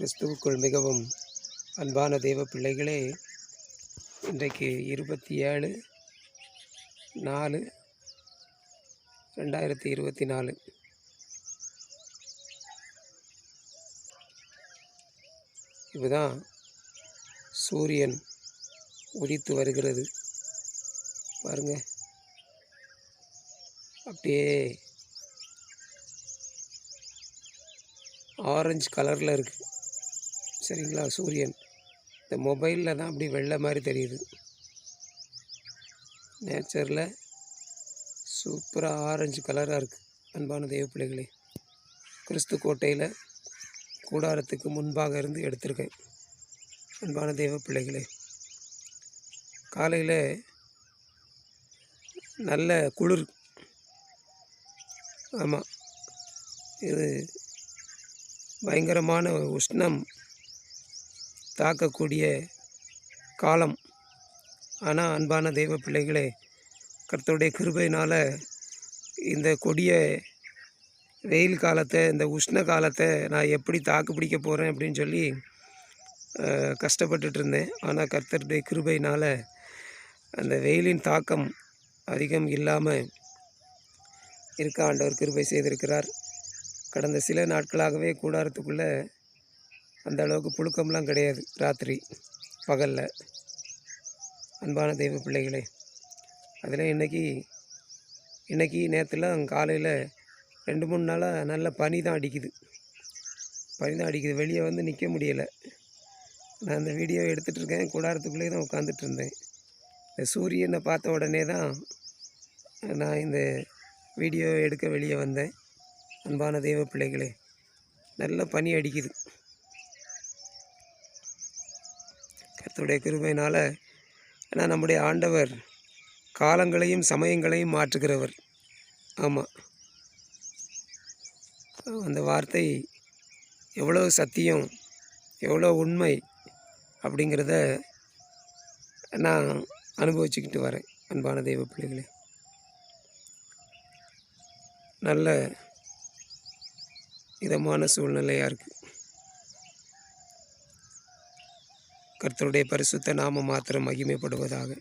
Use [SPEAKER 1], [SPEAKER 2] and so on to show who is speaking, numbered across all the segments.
[SPEAKER 1] கிறிஸ்துவுக்குள் மிகவும் அன்பான தெய்வ பிள்ளைகளே இன்றைக்கு இருபத்தி ஏழு நாலு ரெண்டாயிரத்தி இருபத்தி நாலு. இதுதான் சூரியன் உதித்து வருகிறது. பாருங்க. அப்படியே ஆரஞ்சு கலரில் இருக்குது சரிங்களா? சூரியன். இந்த மொபைலில் தான் அப்படி வெள்ளை மாதிரி தெரியுது. நேச்சரில் சூப்பராக ஆரஞ்சு கலராக இருக்குது அன்பான தெய்வ பிள்ளைகளே கிறிஸ்து கோட்டையில் கூடாரத்துக்கு முன்பாக இருந்து எடுத்திருக்கேன். அன்பான தெய்வ பிள்ளைகளே காலையில் நல்ல குளிர். ஆமாம் இது பயங்கரமான உஷ்ணம். தாக்கக்கூடிய காலம். ஆனால் அன்பான தெய்வ பிள்ளைகளே கர்த்தருடைய கிருபையினால் இந்த கொடிய வெயில் காலத்தை இந்த உஷ்ண காலத்தை நான் எப்படி தாக்கு பிடிக்க போகிறேன் அப்படின்னு சொல்லி கஷ்டப்பட்டுட்டு இருந்தேன். ஆனால் கர்த்தருடைய கிருபையினால் அந்த வெயிலின் தாக்கம் அதிகம் இல்லாமல் இருக்க ஆண்டவர் கிருபை செய்திருக்கிறார். கடந்த சில நாட்களாகவே கூடாரத்துக்குள்ளே அந்த அளவுக்கு புழுக்கம்லாம் கிடையாது ராத்திரி பகலில். அன்பான தெய்வ பிள்ளைகளே அதில் இன்னைக்கு இன்னைக்கு நேற்றுலாம் காலையில் ரெண்டு மூணு நாளாக நல்ல பனி தான் அடிக்குது. பனி தான் அடிக்குது. வெளியே வந்து நிற்க முடியலை. நான் அந்த வீடியோ எடுத்துகிட்டு இருக்கேன். கூடாரத்துக்குள்ளேயே தான் உட்காந்துட்டு இருந்தேன். இந்த சூரியனை பார்த்த உடனே தான் நான் இந்த வீடியோ எடுக்க வெளியே வந்தேன். அன்பான தெய்வ பிள்ளைகளே நல்ல பனி அடிக்குது. கர்த்தருடைய கிருபையினால் ஏன்னா நம்முடைய ஆண்டவர் காலங்களையும் சமயங்களையும் மாற்றுகிறவர். ஆமாம் அந்த வார்த்தை எவ்வளோ சத்தியம் எவ்வளோ உண்மை அப்படிங்கிறத நான் அனுபவிச்சுக்கிட்டு வரேன் அன்பான தெய்வ பிள்ளைகளே. நல்ல இதமான சூழ்நிலையாக இருக்குது கர்த்தருடைய பரிசுத்த நாம மாத்திரம் மகிமைப்படுவதாக.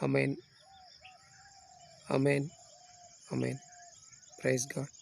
[SPEAKER 1] அமேன் அமேன் அமேன் பிரைஸ் காட்